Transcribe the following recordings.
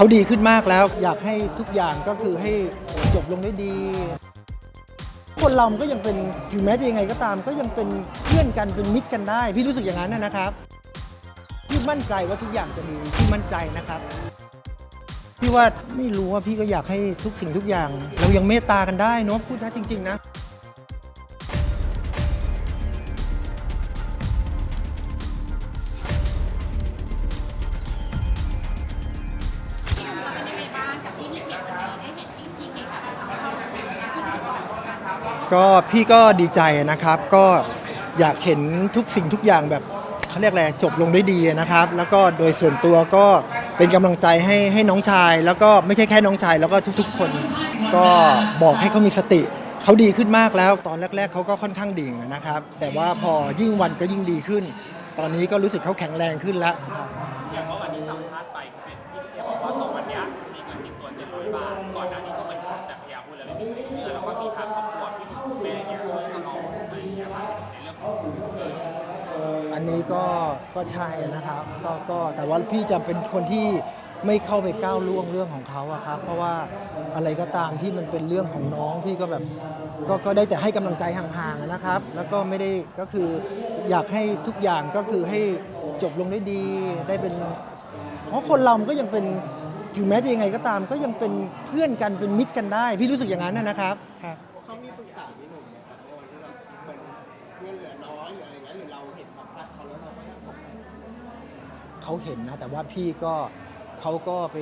เขาดีขึ้นมากแล้ว อยากให้ทุกอย่างก็คือให้จบลงด้วยดี คนเราก็ยังเป็นถึงแม้จะยังไงก็ตาม ก็ยังเป็นเพื่อนกันเป็นมิตรกันได้ พี่รู้สึกอย่างนั้นนะครับพี่มั่นใจว่าทุกอย่างจะดีพี่มั่นใจนะครับพี่ว่าไม่รู้ว่าพี่ก็อยากให้ทุกสิ่งทุกอย่าง เรายังเมตตากันได้เนอะพูดนะจริง ๆ นะ ก็พี่ก็ดีใจนะครับ ก็อยากเห็นทุกสิ่งทุกอย่างแบบเขาเรียกอะไรจบลงด้วยดีนะครับ แล้วก็โดยส่วนตัวก็เป็นกำลังใจให้ให้น้องชาย แล้วก็ไม่ใช่แค่น้องชาย แล้วก็ทุกๆ คน ก็บอกให้เขามีสติเขาดีขึ้นมากแล้ว ตอนแรก ๆเขาก็ค่อนข้างดิ่งนะครับ แต่ว่าพอยิ่งวันก็ยิ่งดีขึ้น ตอนนี้ก็รู้สึกเขาแข็งแรงขึ้นแล้ว อันนี้ก็ก็ใช่นะครับก็ก็แต่ว่าพี่จะเป็นคนที่ไม่เข้าไปก้าวล่วงเรื่องของเขาอะครับเพราะว่าอะไรก็ตามที่มันเป็นเรื่องของน้องพี่ก็แบบก็ก็ได้แต่ให้กำลังใจห่างๆอะนะครับ แล้วก็ไม่ได้ก็คืออยากให้ทุกอย่างก็คือให้จบลงได้ดีได้เป็น เพราะคนเรามันก็ยังเป็นถึงแม้จะยังไงก็ตามก็ยังเป็นเพื่อนกันเป็นมิตรกันได้ พี่รู้สึกอย่างนั้นนะนะครับครับ เขาเห็นนะแต่ว่าพี่ก็เขาก็ไป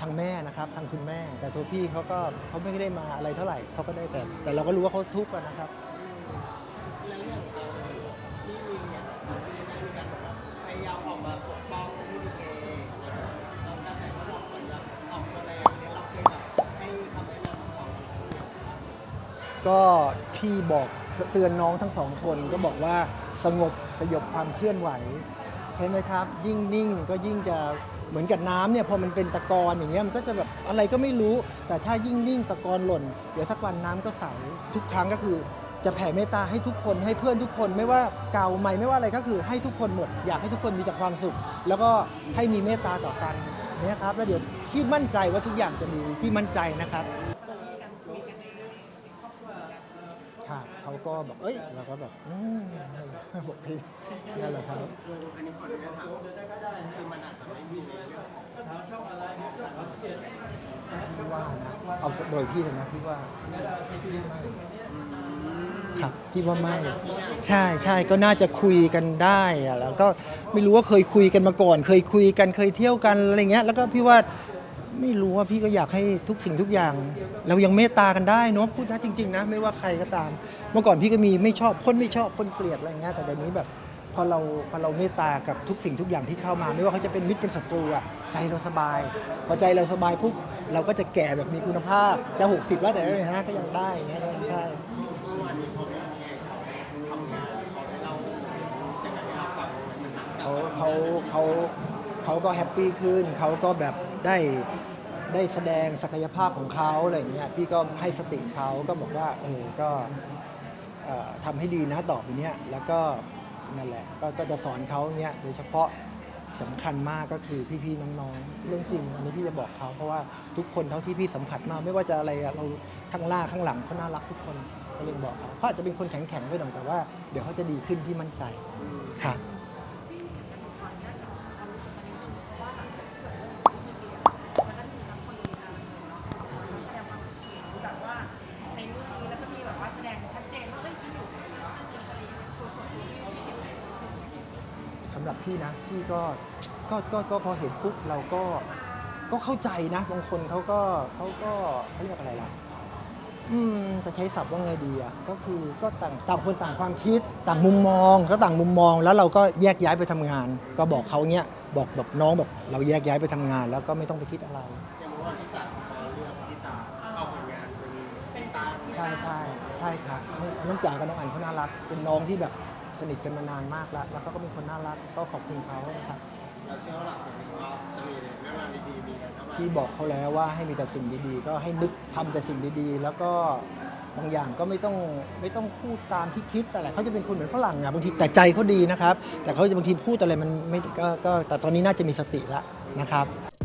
ทางแม่นะครับทางคุณแม่ แต่ตัวพี่เขาก็เขาไม่ได้มาอะไรเท่าไหร่เขาก็ได้แต่ แต่เราก็รู้ว่าเขาทุกข์อะนะครับ แล้วอย่างเราที่วินเนี่ยได้มีการแบบพยายามออกมาปกป้องพี่ดีเกนะครับกระแสก็บอกเหมือนแบบออกมาแรงเนี่ยเราเคยแบบให้คำแนะนำของเขาเนี่ยก็พี่บอกเตือนน้องทั้งสองคนก็บอกว่าสงบสยบความเคลื่อนไหว ใช่ไหมครับ ยิ่งนิ่งก็ยิ่งจะเหมือนกับน้ำเนี่ยพอมันเป็นตะกอนอย่างเงี้ยมันก็จะแบบอะไรก็ไม่รู้ แต่ถ้ายิ่งนิ่งตะกอนหล่น เดี๋ยวสักวันน้ำก็ใสทุกครั้งก็คือ จะแผ่เมตตาให้ทุกคนให้เพื่อนทุกคนไม่ว่าเก่าใหม่ไม่ว่าอะไรก็คือให้ทุกคนหมด อยากให้ทุกคนมีแต่ความสุข แล้วก็ให้มีเมตตาต่อกันนี่ครับแล้วเดี๋ยวพี่มั่นใจว่าทุกอย่างจะดีพี่มั่นใจนะครับ ค่ะเขาก็แบบเอ้ยเราก็แบบอืมบอกพี่นั่นแหละครับอันนี้ขออนุญาตถามคือมันอาจจะไม่มีในเรื่องของพี่ว่านะเอาโดยพี่เลยนะพี่ว่าครับพี่ว่าไม่ใช่ใช่ก็น่าจะคุยกันได้อะแล้วก็ไม่รู้ว่าเคยคุยกันมาก่อน เคยคุยกันเคยเที่ยวกันอะไรเงี้ยแล้วก็พี่ว่า ไม่รู้ว่าพี่ก็อยากให้ทุกสิ่งทุกอย่าง เรายังเมตตากันได้เนอะพูดนะจริง ๆ นะ ไม่ว่าใครก็ตาม เมื่อก่อนพี่ก็มีไม่ชอบคนไม่ชอบคนเกลียดอะไรเงี้ยแต่เดี๋ยวนี้แบบพอเราพอเราเมตตากับทุกสิ่งทุกอย่างที่เข้ามา ไม่ว่าเขาจะเป็นมิตรเป็นศัตรูอะใจเราสบาย พอใจเราสบายปุ๊บเราก็จะแก่แบบมีคุณภาพจะ60 แล้วแต่ไม่ฮะก็ยังได้อย่างเงี้ยใช่เมื่อวานนี้เขาไม่มีทำงานเขาให้เราอย่างไรให้เราฟังมันหนักเขาเขาเขาเขาก็แฮปปี้ขึ้นเขาก็แบบได้ ได้แสดงศักยภาพของเขาอะไรเงี้ยพี่ก็ให้สติเขาก็บอกว่าเออก็ทำให้ดีนะต่อไปเนี้ยแล้วก็นั่นแหละก็ก็จะสอนเขาเนี้ยโดยเฉพาะสำคัญมากก็คือพี่ๆน้องๆ เรื่องจริงอันนี้พี่จะบอกเขาเพราะว่าทุกคนเท่าที่พี่สัมผัสมา ไม่ว่าจะอะไรเราข้างล่างข้างหลังเขาน่ารักทุกคนก็เลยบอกเขาเขาอาจจะเป็นคนแข็งๆไปหน่อยแต่ว่า เดี๋ยวเขาจะดีขึ้นที่มั่นใจค่ะ แบบว่าในเรื่องนี้แล้วก็มีแบบว่าแสดงชัดเจนว่าเอ้ยฉันอยู่ในเรื่องนี้อะไรอย่างเงี้ยตัวส่วนที่พี่เห็นไหม สำหรับพี่นะพี่ก็ก็ก็ก็พอเห็นปุ๊บเราก็ก็เข้าใจนะบางคนเขาก็เขาก็เขาเรียกอะไรล่ะอืมจะใช้ศัพท์ว่าไงดีอะก็คือก็ต่างต่างคนต่างความคิดต่างมุมมองก็ต่างมุมมอง แล้วเราก็แยกย้ายไปทำงาน ก็บอกเขาเนี้ยบอกแบบน้องแบบเราแยกย้ายไปทำงาน แล้วก็ไม่ต้องไปคิดอะไรอย่างเมื่อวานที่จ่าเขาเลือกที่ตาเอาผลงานเป็นตาใช่ใช่ใช่ครับน้องจ๋ากับน้องอันเขาน่ารักเป็นน้องที่แบบ สนิทกันมานานมากแล้ว แล้วเขาก็เป็นคนน่ารักก็ขอบคุณเขานะครับเราเชื่อว่าหลังจากนี้ก็จะมีเรื่องราวดีๆมีกันเข้ามาพี่บอกเขาแล้วว่าให้มีแต่สิ่งดีๆ ก็ให้นึกทำแต่สิ่งดีๆ แล้วก็บางอย่างก็ไม่ต้องไม่ต้องพูดตามที่คิดแต่แหละเขาจะเป็นคนเหมือนฝรั่งอะบางทีแต่ใจเขาดีนะครับ แต่เขาจะบางทีพูดอะไรมันไม่ก็ก็แต่ตอนนี้น่าจะมีสติแล้วนะครับ